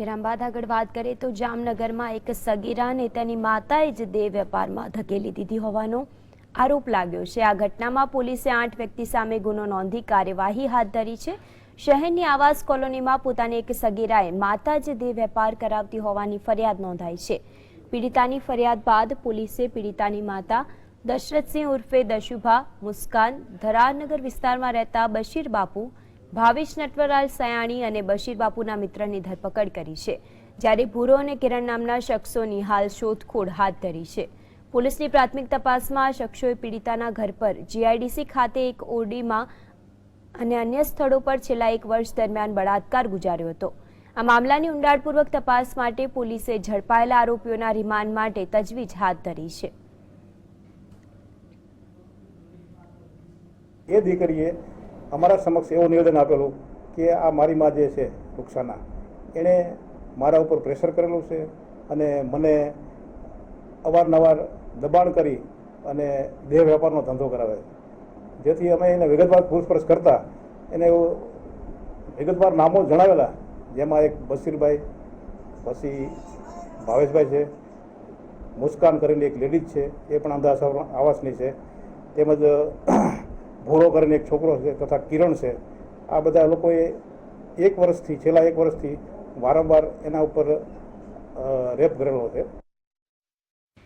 વિરામ બાદ આગળ વાત કરીએ તો જામનગરમાં એક સગીરાને તેની માતાએ જ દેહ વેપારમાં ધકેલી દીધી હોવાનો આરોપ લાગ્યો છે. આ ઘટનામાં પોલીસે આઠ વ્યક્તિ સામે ગુનો નોંધી કાર્યવાહી હાથ ધરી છે. શહેરની આવાસ કોલોનીમાં પોતાની એક સગીરાએ માતા જ દેહ વેપાર કરાવતી હોવાની ફરિયાદ નોંધાઈ છે. પીડિતાની ફરિયાદ બાદ પોલીસે પીડિતાની માતા દશરથસિંહ ઉર્ફે દશુભા, મુસ્કાન ધરારનગર વિસ્તારમાં રહેતા બશીર બાપુ ભાવેશ નટવરલાલ સયાણી અને બશીર બાપુના મિત્રની ધરપકડ કરી છે, જ્યારે ભૂરો અને કિરણ નામના શખ્સોની હાલ શોધખોળ હાથ ધરી છે. પોલીસની પ્રાથમિક તપાસમાં શખ્સોએ પીડિતાના ઘર પર જીઆઈડીસી ખાતે એક ઓરડીમાં અને અન્ય સ્થળો પર છેલ્લા એક વર્ષ દરમિયાન બળાત્કાર ગુજાર્યો હતો. આ મામલાની ઊંડાણપૂર્વક તપાસ માટે પોલીસે ઝડપાયેલા આરોપીઓના રિમાન્ડ માટે તજવીજ હાથ ધરી છે. એ દીકરીએ અમારા સમક્ષ એવું નિવેદન આપેલું કે આ મારી માં જે છે, રૂક્ષાના, એણે મારા ઉપર પ્રેશર કરેલું છે અને મને અવારનવાર દબાણ કરી અને દેહ વેપારનો ધંધો કરાવે જેથી અમે એને વિગતવાર પૂછપરછ કરતા એને વિગતવાર નામો જણાવેલા, જેમાં એક બશીરભાઈ પછી ભાવેશભાઈ છે, મુસ્કાન કરીને એક લેડીઝ છે, એ પણ અમદાવાદ આવાસની છે. તેમજ ભૂરો કરીને એક છોકરો છે તથા કિરણ છે. આ બધા લોકોએ એક વર્ષથી, છેલ્લા એક વર્ષથી વારંવાર એના ઉપર રેપ કરેલો છે.